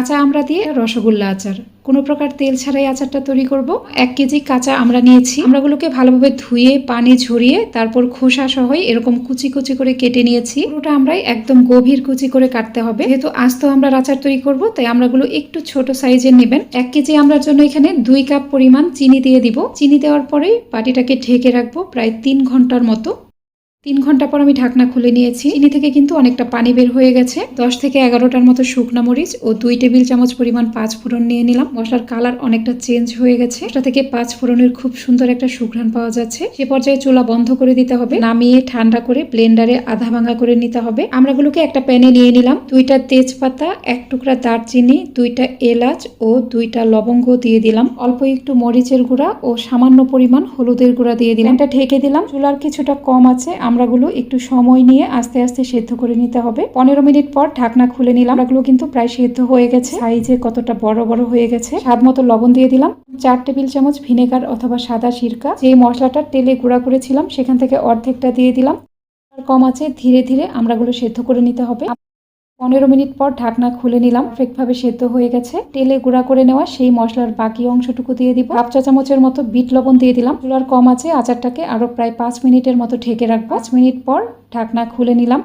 কাঁচা আমড়া দিয়ে রসগোল্লা আচার। কোনো প্রকার তেল ছাড়াই আচারটা তৈরি করব। এক কেজি কাঁচা আমরা নিয়েছি। আমড়াগুলোকে ভালোভাবে ধুয়ে, পানি ঝরিয়ে, তারপর খোসা সহ এরকম কুচি কুচি করে কেটে নিয়েছি। পুরোটা আমরাই একদম গভীর কুচি করে কাটতে হবে। যেহেতু আস্ত আমরা আচার তৈরি করব, তাই আমড়াগুলো একটু ছোট সাইজের নেবেন। এক কেজি আমড়ার জন্য এখানে দুই কাপ পরিমাণ চিনি দিয়ে দিব। চিনি দেওয়ার পরেই বাটিটাকে ঢেকে রাখব প্রায় তিন ঘণ্টার মতো। তিন ঘণ্টা পর আমি ঢাকনা খুলে নিয়েছি। চিনি থেকে কিন্তু অনেকটা পানি বের হয়ে গেছে। দশ থেকে এগারোটার মতো শুকনা মরিচ ও দুই টেবিল চামচ পরিমাণ পাঁচ ফোড়ন নিয়ে নিলাম। মশলার কালার অনেকটা চেঞ্জ হয়ে গেছে। এটা থেকে পাঁচ ফোড়নের খুব সুন্দর একটা সুঘ্রাণ পাওয়া যাচ্ছে। সে পর্যায়ে চুলা বন্ধ করে দিতে হবে। নামিয়ে ঠান্ডা করে ব্লেন্ডারে আধা ভাঙা করে নিতে হবে। আমরাগুলোকে একটা প্যানে নিয়ে নিলাম। দুইটা তেজপাতা, এক টুকরা দারচিনি, দুইটা এলাচ ও দুইটা লবঙ্গ দিয়ে দিলাম। অল্প একটু মরিচের গুঁড়া ও সামান্য পরিমাণ হলুদের গুঁড়া দিয়ে দিলাম। এটা ঢেকে দিলাম। চুলার কিছুটা কম আছে। আমরাগুলো একটু সময় নিয়ে আস্তে আস্তে সেদ্ধ করে নিতে হবে। পনেরো মিনিট পর ঢাকনা খুলে নিলাম। আমরাগুলো কিন্তু প্রায় সেদ্ধ হয়ে গেছে। সাইজে কতটা বড় বড় হয়ে গেছে। স্বাদ মতো লবণ দিয়ে দিলাম। চার টেবিল চামচ ভিনেগার অথবা সাদা সিরকা। যে মশলাটা তেলে গুঁড়া করেছিলাম, সেখান থেকে অর্ধেকটা দিয়ে দিলাম। কম আছে, ধীরে ধীরে আমরাগুলো সেদ্ধ করে নিতে হবে। পনেরো মিনিট পর ঢাকনা খুলে নিলাম। ফেকভাবে সেদ্ধ হয়ে গেছে। তেলে গুঁড়া করে নেওয়া সেই মশলার বাকি অংশটুকু দিয়ে দিব। হাফ চা চামচের মতো বিট লবণ দিয়ে দিলাম। চুলার কম আছে, আচারটাকে আরও প্রায় পাঁচ মিনিটের মতো ঢেকে রাখব। পাঁচ মিনিট পর ঢাকনা খুলে নিলাম।